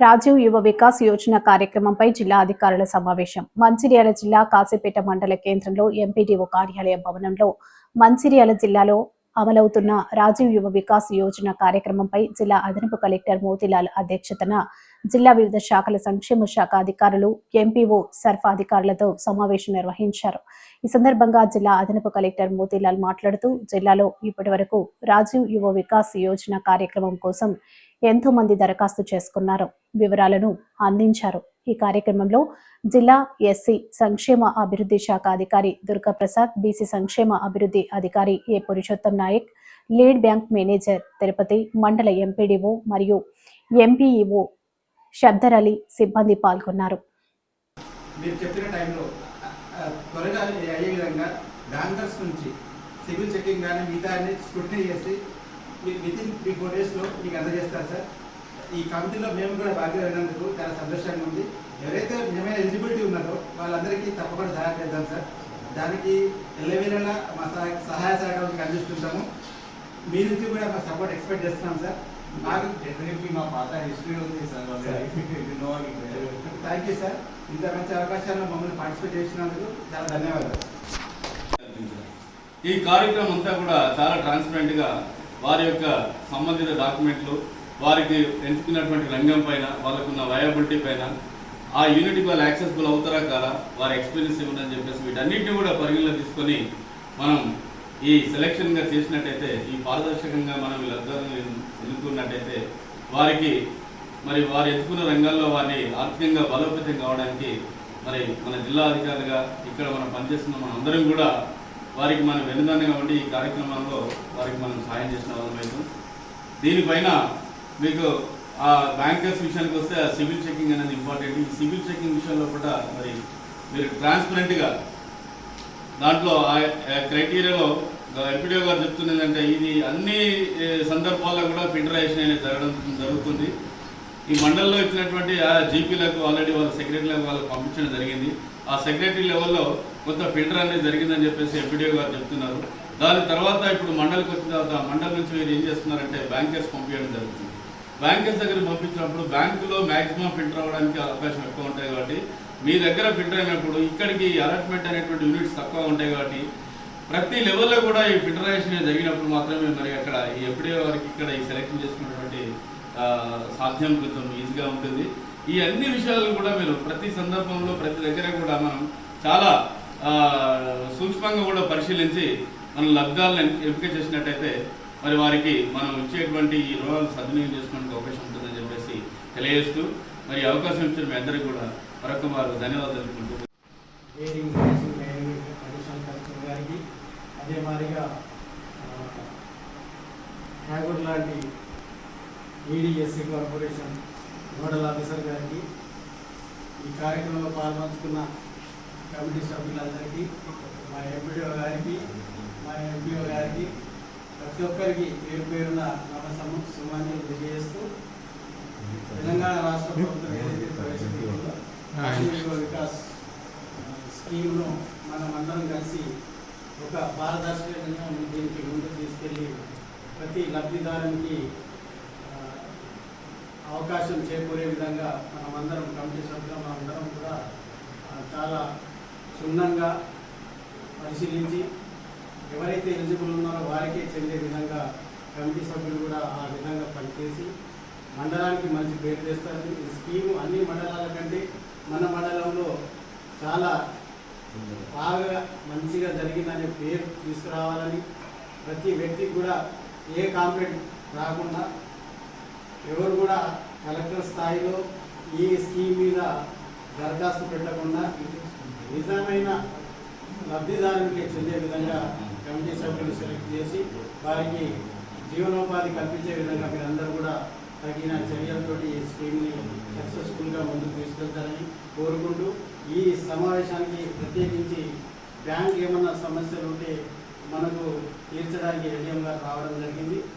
రాజీవ్ యువ వికాస్ యోజన కార్యక్రమంపై జిల్లా అధికారుల సమావేశం. మంచిర్యాల జిల్లా కాశీపేట మండల కేంద్రంలో ఎంపీడీఓ కార్యాలయ భవనంలో మంచిర్యాల జిల్లాలో అమలవుతున్న రాజీవ్ యువ వికాస్ యోజన కార్యక్రమంపై జిల్లా అదనపు కలెక్టర్ మోతిలాల్ అధ్యక్షతన జిల్లా వివిధ శాఖల సంక్షేమ శాఖ అధికారులు ఎంపీఓ సర్ఫ్ అధికారులతో సమావేశం నిర్వహించారు. ఈ సందర్భంగా జిల్లా అదనపు కలెక్టర్ మోతిలాల్ మాట్లాడుతూ జిల్లాలో ఇప్పటి వరకు రాజీవ్ యువ వికాస్ యోజన కార్యక్రమం కోసం ఎంతో మంది దరఖాస్తు చేసుకున్నారు. వివరాలను అందించారు. ఈ కార్యక్రమంలో జిల్లా ఎస్సీ సంక్షేమ అభివృద్ధి శాఖ అధికారి దుర్గాప్రసాద్ బీసీ సంక్షేమ అభివృద్ధి అధికారి A Purushottam Nayak lead bank manager Tirupati మండల ఎంపీడీఓ మరియు ఎంపీఈఓ షబ్దర్ అలీ సిబ్బంది పాల్గొన్నారు. మీరు చెప్పిన టైంలో త్వరగా అయ్యే విధంగా బ్యాంకర్స్ నుంచి సివిల్ చెకింగ్ కానీ మిగతా అన్ని స్క్రూటినీ చేసి మీకు విత్ ఇన్ త్రీ ఫోర్ డేస్లో మీకు అందజేస్తారు సార్. ఈ కమిటీలో మేము కూడా భాగమైనందుకు చాలా సంతోషంగా ఉంది. ఎవరైతే నిజమైన ఎలిజిబిలిటీ ఉన్నారో వాళ్ళందరికీ తప్పకుండా సహాయం చేద్దాం సార్. దానికి ఎల్లవేళలా మా సహాయ సహాయ సహకారం అందిస్తుంటాము. మీ నుంచి కూడా మా సపోర్ట్ ఎక్స్పెక్ట్ చేస్తున్నాం సార్. బాగా డెఫినెట్లీ మా పాత హిస్టరీ ఉంది సార్. థ్యాంక్ యూ సార్ ఇంత మంచి అవకాశాలను మమ్మల్ని పార్టిసిపేట్ చేసినందుకు చాలా ధన్యవాదాలు. ఈ కార్యక్రమం అంతా కూడా చాలా ట్రాన్స్పరెంట్గా వారి యొక్క సంబంధిత డాక్యుమెంట్లు వారికి ఎంచుకున్నటువంటి రంగం పైన వాళ్ళకున్న వయబిలిటీ పైన ఆ యూనిట్కి వాళ్ళు యాక్సెస్బుల్ అవుతారా కాదా వారి ఎక్స్పీరియన్స్ ఇవ్వడని చెప్పేసి వీటన్నిటిని కూడా పరిగణలో తీసుకొని మనం ఈ సెలక్షన్గా చేసినట్టయితే ఈ పారదర్శకంగా మనం వీళ్ళందరినీ ఎన్నుకున్నట్టయితే వారికి మరి వారు ఎంచుకున్న రంగాల్లో వారిని ఆర్థికంగా బలోపేతం కావడానికి మరి మన జిల్లా అధికారులుగా ఇక్కడ మనం పనిచేస్తున్న మన అందరం కూడా వారికి మనం వెన్నుదన్నుగా ఉండి ఈ కార్యక్రమంలో వారికి మనం సాయం చేసిన అవసరం దీనిపైన మీకు ఆ బ్యాంకర్స్ విషయానికి వస్తే ఆ సివిల్ చెకింగ్ అనేది ఇంపార్టెంట్. ఈ సివిల్ చెకింగ్ విషయంలో కూడా మరి మీరు ట్రాన్స్పరెంట్గా దాంట్లో ఆ క్రైటీరియాలో ఎంపీడీఓ గారు చెప్తున్నది ఇది అన్ని సందర్భాల్లో కూడా ఫిల్టరైజేషన్ అనేది జరగడం జరుగుతుంది. ఈ మండలంలో ఇచ్చినటువంటి ఆ జీపీలకు ఆల్రెడీ వాళ్ళ సెక్రటరీలకు వాళ్ళకి పంపించడం జరిగింది. ఆ సెక్రటరీ లెవెల్లో కొంత ఫిల్టర్ అనేది జరిగిందని చెప్పేసి ఎంపీడీఓ గారు చెప్తున్నారు. దాని తర్వాత ఇప్పుడు మండలికి వచ్చిన తర్వాత మండలి నుంచి మీరు ఏం చేస్తున్నారంటే బ్యాంకర్స్ పంపించడం జరుగుతుంది. బ్యాంకర్స్ దగ్గర పంపించినప్పుడు బ్యాంకులో మ్యాక్సిమం ఫిల్టర్ అవ్వడానికి అవకాశం ఎక్కువ ఉంటాయి కాబట్టి మీ దగ్గర ఫిల్టర్ అయినప్పుడు ఇక్కడికి అలాట్మెంట్ అనేటువంటి యూనిట్స్ తక్కువ ఉంటాయి కాబట్టి ప్రతి లెవెల్లో కూడా ఈ ఫిల్టరైజేషన్ జరిగినప్పుడు మాత్రమే మరి అక్కడ ఈ ఎప్పుడే వారికి ఇక్కడ ఈ సెలెక్షన్ చేసుకున్నటువంటి సాధ్యం కొంచెం ఈజీగా ఉంటుంది. ఈ అన్ని విషయాలను కూడా మీరు ప్రతి సందర్భంలో ప్రతి దగ్గర కూడా మనం చాలా సూక్ష్మంగా కూడా పరిశీలించి మనం లబ్ధాలను ఎంపిక చేసినట్టయితే మరి వారికి మనం ఇచ్చేటువంటి ఈ రుణాలు సద్వినియోగం చేసుకోవడానికి అవకాశం ఉంటుందని చెప్పేసి తెలియజేస్తూ మరి అవకాశం ఇచ్చిన మీ అందరికీ కూడా మరొక వారు ధన్యవాదాలు తెలుపుకుంటూ అదే మాదిరిగా హ్యాగూర్ లాంటి ఈడిఎస్సి కార్పొరేషన్ నోడల్ ఆఫీసర్ గారికి ఈ కార్యక్రమంలో పాల్పంచుకున్న కమిటీ సభ్యులందరికీ మా ఎంపీడీఓ గారికి మా ఎంపీఓ గారికి ప్రతి ఒక్కరికి పేరు పేరున నమస్సము సుమాన్యులు తెలియజేస్తూ తెలంగాణ రాష్ట్ర ప్రభుత్వం ఏదైతే ప్రవేశపెట్టిందో వికాస్ స్కీమ్ను మనం అందరం కలిసి ఒక పారదర్శకంగా దీనికి ముందుకు తీసుకెళ్ళి ప్రతి లబ్ధిదారునికి అవకాశం చేకూరే విధంగా మనమందరం కమిటీ సభ్యులు మనందరం కూడా చాలా క్షుణ్ణంగా పరిశీలించి ఎవరైతే ఎలిజిబుల్ ఉన్నారో వారికే చెందే విధంగా కమిటీ సభ్యులు కూడా ఆ విధంగా పనిచేసి మండలానికి మంచి పేరు తెస్తారు. ఈ స్కీము అన్ని మండలాల కంటే మన మండలంలో చాలా బాగా మంచిగా జరిగిందనే పేరు తీసుకురావాలని ప్రతి వ్యక్తికి కూడా ఏ కాంప్లైంట్ రాకుండా ఎవరు కూడా కలెక్టర్ స్థాయిలో ఈ స్కీమ్ మీద దరఖాస్తు పెట్టకుండా నిజమైన లబ్ధిదారునికి చెందే విధంగా కమిటీ సభ్యులు సెలెక్ట్ చేసి వారికి జీవనోపాధి కల్పించే విధంగా మీరందరూ కూడా తగిన చర్యలతోటి ఈ స్కీమ్ని సక్సెస్ఫుల్గా ముందుకు తీసుకెళ్తారని కోరుకుంటూ ఈ సమావేశానికి ప్రత్యేకించి బ్యాంక్ ఏమన్నా సమస్యలు ఉంటే మనకు తీర్చడానికి ఏటీఎం గారు రావడం జరిగింది.